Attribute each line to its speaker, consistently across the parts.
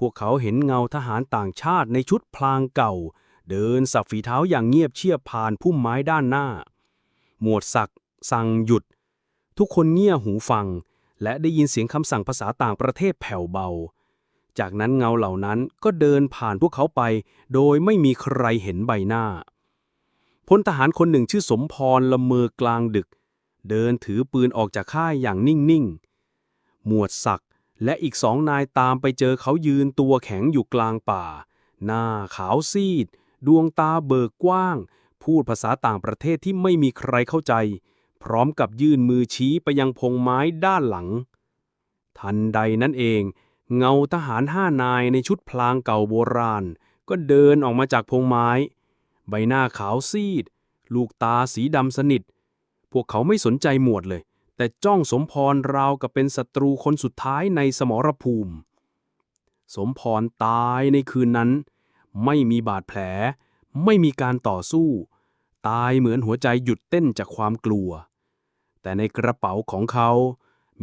Speaker 1: พวกเขาเห็นเงาทหารต่างชาติในชุดพลางเก่า เดินสับฝีเท้าอย่างเงียบเชียบผ่านพุ่มไม้ด้านหน้า หมวดศักสั่งหยุด ทุกคนเงี่ยหูฟัง และได้ยินเสียงคำสั่งภาษาต่างประเทศแผ่วเบา จากนั้นเงาเหล่านั้นก็เดินผ่านพวกเขาไป โดยไม่มีใครเห็นใบหน้าพลทหารคนหนึ่งชื่อสมพรละเมอกลางดึก เดินถือปืนออกจากค่ายอย่างนิ่ง ๆ หมวดศัก และอีกสองนายตามไปเจอเขายืนตัวแข็งอยู่กลางป่า หน้าขาวซีด ดวงตาเบิกกว้าง พูดภาษาต่างประเทศที่ไม่มีใครเข้าใจ พร้อมกับยื่นมือชี้ไปยังพงไม้ด้านหลัง ทันใดนั้นเอง เงาทหารห้านายในชุดพลางเก่าโบราณ ก็เดินออกมาจากพงไม้ ใบหน้าขาวซีด ลูกตาสีดำสนิท พวกเขาไม่สนใจหมวดเลย แต่จ้องสมพรราวกับเป็นศัตรูคนสุดท้ายในสมรภูมิ สมพรตายในคืนนั้น ไม่มีบาดแผล ไม่มีการต่อสู้ ตายเหมือนหัวใจหยุดเต้นจากความกลัว แต่ในกระเป๋าของเขา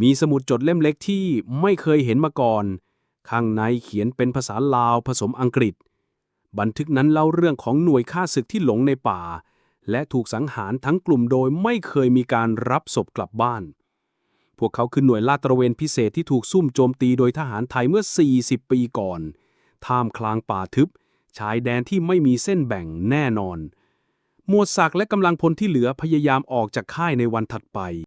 Speaker 1: มีสมุดจดเล่มเล็กที่ไม่เคยเห็นมาก่อน ข้างในเขียนเป็นภาษาลาวผสมอังกฤษ บันทึกนั้นเล่าเรื่องของหน่วยฆ่าศึกที่หลงในป่า และถูกสังหารทั้งกลุ่มโดยไม่เคยมีการรับศพกลับบ้าน พวกเขาคือหน่วยลาดตระเวนพิเศษที่ถูกซุ่มโจมตีโดยทหารไทยเมื่อ 40 ปีก่อน ท่ามกลางป่าทึบ ชายแดนที่ไม่มีเส้นแบ่งแน่นอน หมวดศักและกำลังพลที่เหลือพยายามออกจากค่ายในวันถัดไป